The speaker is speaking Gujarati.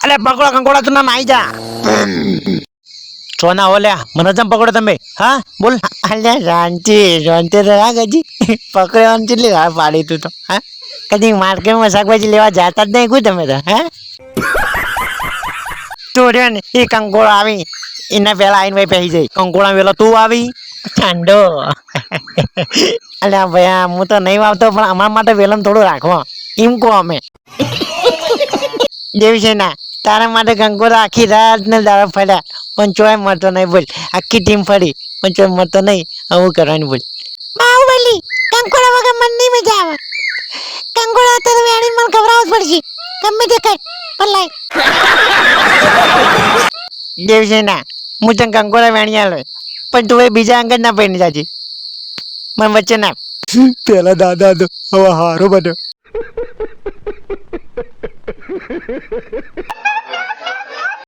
અલે પકડો કંકોડા તું નામ આવી જા. સોના ઓલ્યા મને જમ પકડો તમે? હા બોલ. અલ્યા રાંચી રાંચી તો રાખ હજી. પકડવાની કેટલી વાર પાડી તું તો હા? કદી માર્કેટમાં શાકભાજી લેવા જાતા જ નહીં કોઈ તમે તો હે? તું રહ્યો ને એ કંકોળો આવી એના પહેલા આઈને ભાઈ પહેરી જાય. કંકોડા વેલો તું આવી. ઠંડો. અલ્યા ભાઈ હું તો નહીં વાવતો પણ અમારા માટે વેલમ થોડું રાખો. એમ કહો અમે. જેવી છે ના તારા માટે કંકોડા આખી રાત ને દાડા ફર્યા. પણ ચોય મળતો નહીં બોલ. આખી ટીમ ફરી. પણ ચોય મળતો નહીં. આવું કરવાની બોલ. બાહુબલી કંકોડા વગર મને નહીં મજા આવે. કંકોડા તો વેણી મને ખવડાવવું જ પડશે. ગમે તે કર. પણ લાય. દેવસેના ના હું તને કંકોડા વેણી આવે પણ તું એ બીજા અંગત ના પહેરી જાજી. મને વચ્ચે ના પેલા દાદા તો હવે હારો બન્યો.